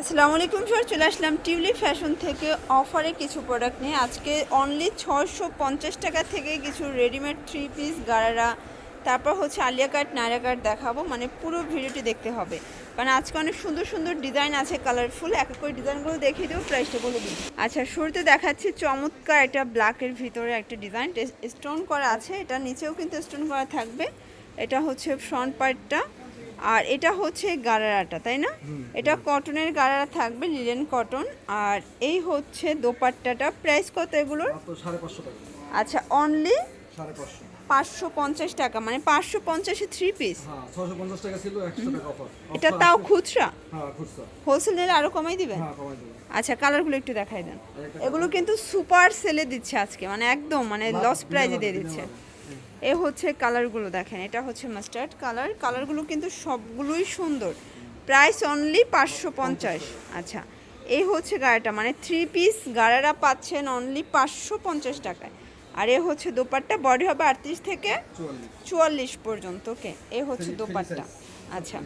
আসসালামু আলাইকুম স্যার চলে আসলাম টিউলি ফ্যাশন থেকে অফারে কিছু প্রোডাক্ট নিয়ে। আজকে অনলি ছশো পঞ্চাশ টাকা থেকে কিছু রেডিমেড থ্রি পিস গারারা, তারপর হচ্ছে আলিয়া কাট নায়রা কাট দেখাবো মানে পুরো ভিডিওটি দেখতে হবে। কারণ আজকে অনেক সুন্দর সুন্দর ডিজাইন আছে কালারফুল এক এক করে ডিজাইনগুলো দেখিয়ে দেবো প্রাইসটা বলে দিই। আচ্ছা শুরুতে দেখাচ্ছি চমৎকার একটা ব্ল্যাকের ভিতরে একটা ডিজাইন স্টোন করা আছে, এটা নিচেও কিন্তু স্টোন করা থাকবে। এটা হচ্ছে ফ্রন্ট পার্টটা আর এটা হচ্ছে গারারাটা তাই না? এটা কটনের গারারা থাকবে লিলেন কটন আর এই হচ্ছে দোপাট্টাটা। প্রাইস কত এগুলোর? আচ্ছা অনলি পাঁচশো। পঞ্চাশ টাকা মানে পাঁচশো পঞ্চাশে থ্রি পিস হ্যাঁ অফার এটা তাও খুচরা? হ্যাঁ খুচরা। হোলসেল নিলে আরও কমাই দিবেন হ্যাঁ আচ্ছা কালারগুলো একটু দেখাই দেন। এগুলো কিন্তু সুপার সেলে দিচ্ছে আজকে মানে একদম মানে লস প্রাইজে দিয়ে দিচ্ছে। এ হচ্ছে কালারগুলো দেখেন এটা হচ্ছে মাস্টার্ড কালার কালারগুলো কিন্তু সবগুলোই সুন্দর। প্রাইস অনলি পাঁচশো পঞ্চাশ। আচ্ছা এই হচ্ছে গাড়াটা মানে থ্রি পিস গাড়ারা পাচ্ছেন অনলি পাঁচশো পঞ্চাশ টাকায়। আর এ হচ্ছে দোপাট্টা বডি হবে আটত্রিশ থেকে চুয়াল্লিশ পর্যন্ত ওকে? এ হচ্ছে দোপাট্টা। আচ্ছা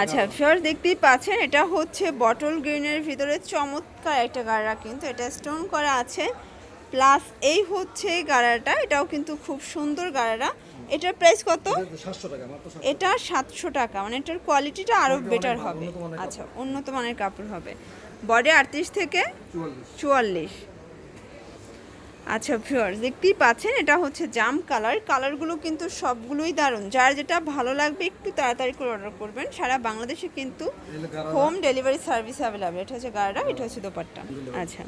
আচ্ছা। ফিওর দেখতেই পাচ্ছেন এটা হচ্ছে বটল গ্রিনের ভিতরে চমৎকার একটা গাড়া কিন্তু এটা স্টোন করা আছে। প্লাস এই হচ্ছে গাড়াটা এটাও কিন্তু খুব সুন্দর গাড়াটা। এটার প্রাইস কত? এটা সাতশো টাকা মানে এটার কোয়ালিটিটা আরও বেটার হবে। আচ্ছা উন্নত মানের কাপড় হবে। বডি আটত্রিশ থেকে চুয়াল্লিশ। আচ্ছা ফিওর দেখতেই পাচ্ছেন এটা হচ্ছে জাম কালার কালারগুলো কিন্তু সবগুলোই দারুণ। যার যেটা ভালো লাগবে একটু তাড়াতাড়ি করে অর্ডার করবেন। সারা বাংলাদেশে কিন্তু হোম ডেলিভারি সার্ভিস অ্যাভেলেবেল এটা হচ্ছে গাড়া এটা হচ্ছে দোপাট্টা। আচ্ছা।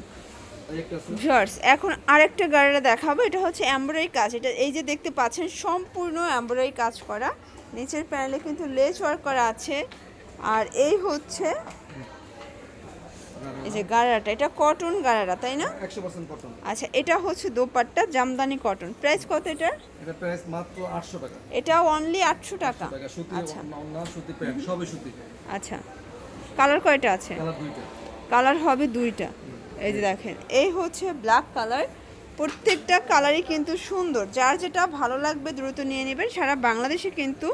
ভিউয়ার্স এখন আরেকটা গাড়া দেখাবো এটা হচ্ছে এমব্রয়ডারি কাজ এটা এই যে দেখতে পাচ্ছেন সম্পূর্ণ এমব্রয়ডারি কাজ করা। নিচের প্যানেলে কিন্তু লেস ওয়ার্ক করা আছে। আর এই হচ্ছে এই যে গাড়াটা এটা কটন গাড়াটা তাই না? কটন আচ্ছা এটা হচ্ছে দোপাট্টা জামদানি কটন প্রাইস কত এটার? এটা প্রাইস মাত্র আটশো টাকা। এটা অনলি আটশো টাকা। টাকা আচ্ছা। সুতি প্যান্ট সবই সুতি। আচ্ছা। কালার কয়টা আছে? কালার দুইটা। কালার হবে দুইটা। এই যে দেখেন এই হচ্ছে ব্ল্যাক কালার প্রত্যেকটা কালারই কিন্তু সুন্দর। যার যেটা ভালো লাগবে দ্রুত নিয়ে নেবেন। সারা বাংলাদেশে কিন্তু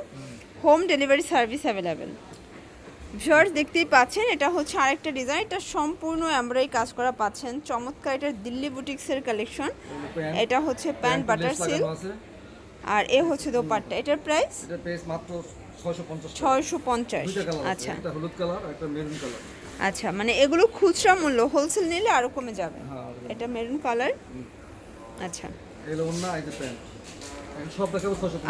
home delivery service available viewers দেখতেই পাচ্ছেন এটা হচ্ছে আরেকটা ডিজাইন এটা সম্পূর্ণ এমব্রয়ডারি কাজ করা পাচ্ছেন। চমৎকার এটা দিল্লি বুটিক্সের কালেকশন এটা হচ্ছে প্যান্ট বাটার আছে। আর এ হচ্ছে দোপাট্টা। এটার প্রাইস এটা প্রাইস মাত্র ছয়শো পঞ্চাশ আচ্ছা। হলুদ কালার একটা মেরুন কালার আচ্ছা মানে এগুলো খুচরা মূল্য হোলসেল নিলে আরও কমে যাবে। হ্যাঁ এটা মেরুন কালার আচ্ছা।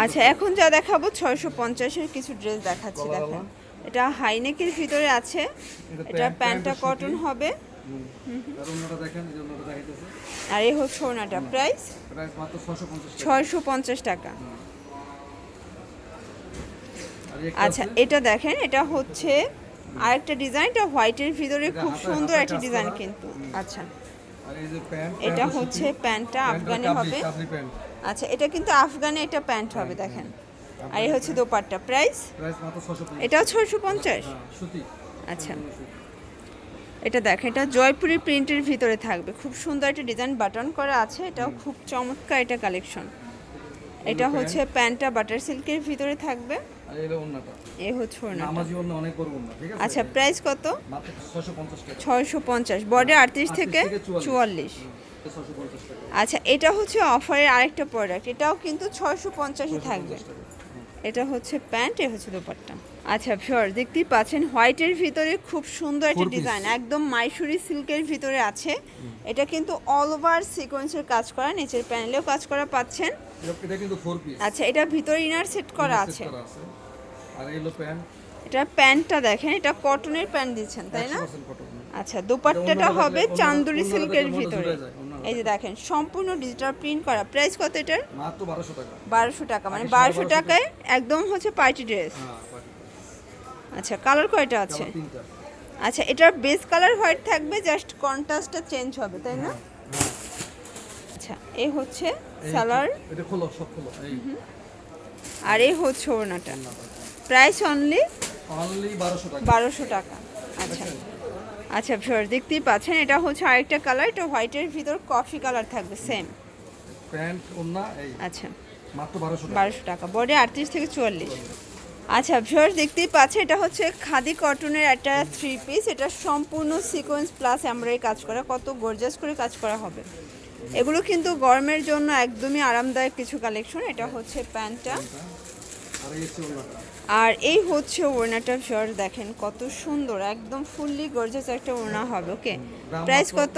আচ্ছা এখন যা দেখাবো ছয়শো পঞ্চাশের কিছু ড্রেস দেখাচ্ছি দেখেন। এটা হাইনেকের ভিতরে আছে। এটা প্যান্টটা কটন হবে। আর এই আর হচ্ছে ওনাটা প্রাইস ছয়শো পঞ্চাশ টাকা। আচ্ছা এটা দেখেন এটা হচ্ছে আরেকটা ডিজাইন এটা হোয়াইটের ভিতরে খুব সুন্দর একটা ডিজাইন কিন্তু। আচ্ছা। আর এটা হচ্ছে প্যান্টটা আফগানি হবে। আচ্ছা এটা কিন্তু আফগানি একটা প্যান্ট হবে দেখেন। আর এই হচ্ছে দোপাট্টা। প্রাইস এটাও ছয়শো পঞ্চাশ? হ্যাঁ, সুতি। আচ্ছা। এটা দেখেন এটা জয়পুরি প্রিন্টের ভিতরে থাকবে। খুব সুন্দর একটা ডিজাইন বাটন করা আছে এটাও খুব চমৎকার এটা কালেকশন। এটা হচ্ছে প্যান্টটা বাটার সিল্কের ভিতরে থাকবে। আর এ হচ্ছে ওড়নাটা। নামাজি অন্য অনেক বড় অন্য ঠিক আছে? আচ্ছা প্রাইস কত? মাত্র পঞ্চাশ টাকা। ছয়শো পঞ্চাশ। বডি আটত্রিশ থেকে থেকে চুয়াল্লিশ। চুয়াল্লিশ। ছশো পঞ্চাশ টাকা। আচ্ছা এটা হচ্ছে অফারের আরেকটা প্রোডাক্ট এটাও কিন্তু ছয়শো পঞ্চাশে থাকবে এটা হচ্ছে প্যান্ট এ হচ্ছে দোপাট্টা। আচ্ছা ফিওর দেখতেই পাচ্ছেন হোয়াইটের ভিতরে খুব সুন্দর একটা ডিজাইন। একদম মাইসুরি সিল্কের ভিতরে আছে। এটা কিন্তু অল ওভার সিকোয়েন্সের কাজ করা নিচের প্যানেলেও কাজ করা পাচ্ছেন। এটা- কিন্তু ফোর পিস আচ্ছা এটা ভিতরে ইনার সেট করা আছে। আর এই হলো প্যান্ট এটা প্যান্টটা দেখেন এটা কটনের প্যান্ট দিচ্ছেন তাই না? আচ্ছা দোপাট্টাটা হবে চান্দুরি সিল্কের ভিতরে। এই যে দেখেন সম্পূর্ণ ডিজিটাল প্রিন্ট করা। প্রাইস কত এটার? বারোশো টাকা। মানে বারোশো টাকায় একদম হচ্ছে পার্টি ড্রেস হ্যাঁ আচ্ছা কালার কয়টা আছে? আচ্ছা এটার বেস কালার হোয়াইট থাকবে জাস্ট কন্ট্রাস্টটা চেঞ্জ হবে তাই না? আচ্ছা এই হচ্ছে সালার আর এই হচ্ছে ওড়নাটা। প্রাইস অনলি অনলি বারোশো টাকা। বারোশো টাকা আচ্ছা। আচ্ছা ভিউয়ার দেখতেই পাচ্ছেন এটা হচ্ছে আরেকটা কালার এটা হোয়াইটের ভিতর কফি কালার থাকবে সেম প্যান্ট ওন্না এই। আচ্ছা। মাত্র বারোশো টাকা। বারোশো টাকা বডি আটত্রিশ থেকে চুয়াল্লিশ। আচ্ছা ভিউয়ার্স দেখতেই পাচ্ছেন এটা হচ্ছে খাদি কটনের একটা থ্রি পিস এটা সম্পূর্ণ সিকোয়েন্স প্লাস এমব্রয়ডারি কাজ করা কত গর্জাস করে কাজ করা হবে। এগুলো কিন্তু গরমের জন্য একদমই আরামদায়ক কিছু কালেকশন এটা হচ্ছে প্যান্টটা। আর এই আর এই হচ্ছে ওড়নাটা শর্ট দেখেন কত সুন্দর একদম ফুললি গর্জাস একটা ওড়না হবে ওকে প্রাইস কত?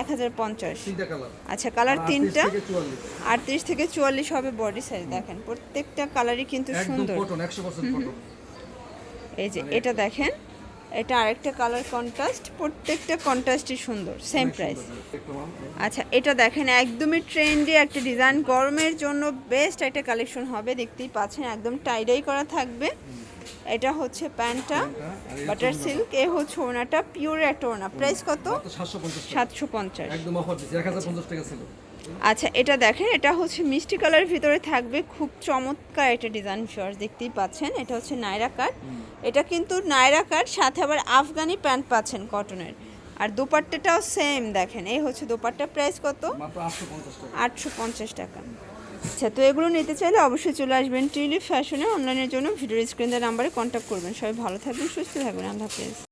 এক হাজার পঞ্চাশ আচ্ছা কালার তিনটা? আটত্রিশ থেকে চুয়াল্লিশ হবে বডি সাইজ দেখেন প্রত্যেকটা কালারই কিন্তু সুন্দর। এই যে এটা দেখেন এটা আরেকটা কালার কন্ট্রাস্ট প্রত্যেকটা কন্ট্রাস্টই সুন্দর সেম প্রাইস আচ্ছা এটা দেখেন একদমই ট্রেন্ডি একটা ডিজাইন গরমের জন্য বেস্ট একটা কালেকশন হবে দেখতেই পাচ্ছেন একদম টাইডাই করা থাকবে। এটা হচ্ছে প্যান্টটা বাটার সিল্ক এ হচ্ছে ওনাটা পিওর একটা ওনা প্রাইস কত? সাতশো পঞ্চাশ একদম অফার টাকা ছিল আচ্ছা এটা দেখেন এটা হচ্ছে মিষ্টি কালারের ভিতরে থাকবে খুব চমৎকার একটা ডিজাইন ফিওর দেখতেই পাচ্ছেন এটা হচ্ছে নায়রা কাট এটা কিন্তু নায়রা কাট সাথে আবার আফগানি প্যান্ট পাচ্ছেন কটনের। আর দোপাট্টাটাও সেম দেখেন এই হচ্ছে দোপাট্টার প্রাইস কত? আটশো পঞ্চাশ টাকা। আটশো পঞ্চাশ টাকা। আচ্ছা তো এগুলো নিতে চাইলে অবশ্যই চলে আসবেন টিউলিপ ফ্যাশনে। অনলাইনের জন্য ভিডিও স্ক্রিনের নাম্বারে কন্ট্যাক্ট করবেন। সবাই ভালো থাকবেন সুস্থ থাকবেন। আল্লাহ হাফেজ।